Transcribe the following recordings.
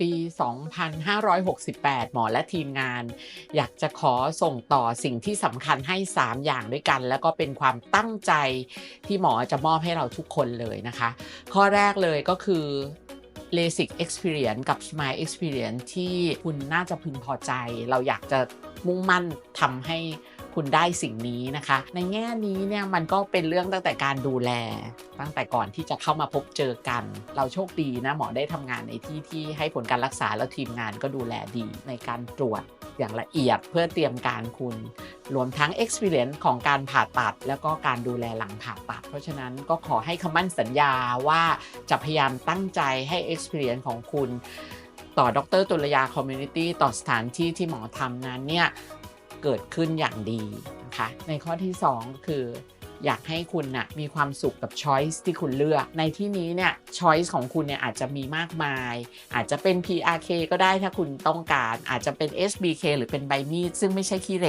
ปี 2568 หมอและทีมงาน อยากจะขอส่งต่อสิ่งที่สำคัญให้ 3 อย่างด้วยกัน แล้วก็เป็นความตั้งใจที่หมอจะมอบให้เราทุกคนเลยนะคะ ข้อแรกเลยก็คือ LASIK Experience กับ Smile Experience ที่คุณน่าจะพึงพอใจ เราอยากจะมุ่งมั่นทำให้ คุณได้สิ่งนี้นะคะ ในแง่นี้เนี่ยมันก็เป็นเรื่องตั้งแต่การดูแล ตั้งแต่ก่อนที่จะเข้ามาพบเจอกัน เราโชคดีนะหมอได้ทำงานในที่ที่ให้ผลการรักษาแล้วทีมงานก็ดูแลดีในการตรวจอย่างละเอียดเพื่อเตรียมการคุณ รวมทั้ง experience ของการผ่าตัด แล้วก็การดูแลหลังผ่าตัด เพราะฉะนั้นก็ขอให้คำมั่นสัญญาว่าจะพยายามตั้งใจให้ experience ของคุณ ต่อดรตุลยา community ต่อสถานที่ที่หมอทำนั้นเนี่ย เกิดขึ้นอย่างดีนะคะในข้อที่2ก็คืออยากให้คุณนะ่ะมีความสุขกับ choice ที่คุณเลือก ในที่นี้เนี่ย choice ของคุณเนี่ยอาจจะมีมากมาย อาจจะเป็น PRK ก็ได้ถ้าคุณต้องการ อาจจะเป็น SBK หรือเป็นใบมีด ซึ่งไม่ใช่ขี้เร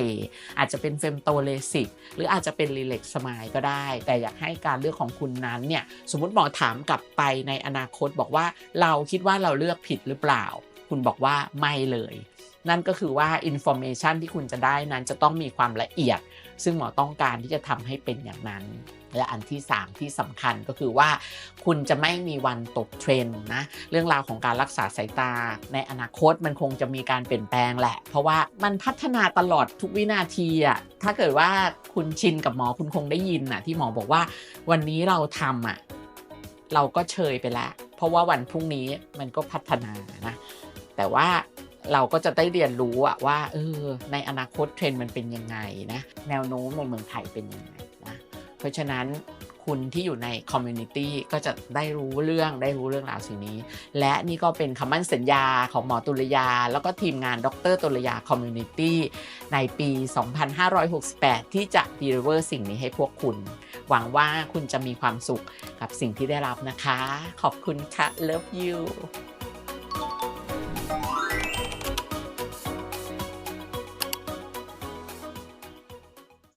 อาจจะเป็นเฟมโตเลสิกหรืออาจจะเป็นรีเล็กสมายก็ได้ แต่อยากให้การเลือกของคุณนั้นเนี่ยสมมติหมอถามกลับไปในอนาคตบอกว่าเราคิดว่าเราเลือกผิดหรือเปล่า คุณบอกว่าไม่เลย นั่นก็คือว่า information ที่คุณจะได้นั้นจะต้องมีความละเอียด ซึ่งหมอต้องการที่จะทำให้เป็นอย่างนั้น และอันที่ 3 ที่สำคัญก็คือว่าคุณจะไม่มีวันตกเทรนนะเรื่องราวของการรักษาสายตา ในอนาคตมันคงจะมีการเปลี่ยนแปลงแหละ เพราะว่ามันพัฒนาตลอดทุกวินาทีอะถ้าเกิดว่าคุณชินกับหมอคุณคงได้ยินอะที่หมอบอกว่า วันนี้เราทำอะเราก็เชยไปแล้ว เพราะว่าวันพรุ่งนี้มันก็พัฒนานะ แต่ว่าเราก็จะได้เรียนรู้อะว่าเออในอนาคตเทรนด์มันเป็นยังไงนะแนวโน้มในเมืองไทยเป็นยังไงนะเพราะฉะนั้นคุณที่อยู่ในคอมมูนิตี้ก็จะได้รู้เรื่องได้รู้เรื่องราวสิ่งนี้ และนี่ก็เป็นคำมั่นสัญญาของหมอตุลยา แล้วก็ทีมงานดรตุลยาคอมมูนิตี้ในปี 2568 ที่จะ deliver สิ่งนี้ให้พวกคุณ หวังว่าคุณจะมีความสุขกับสิ่งที่ได้รับนะคะ ขอบคุณค่ะ love you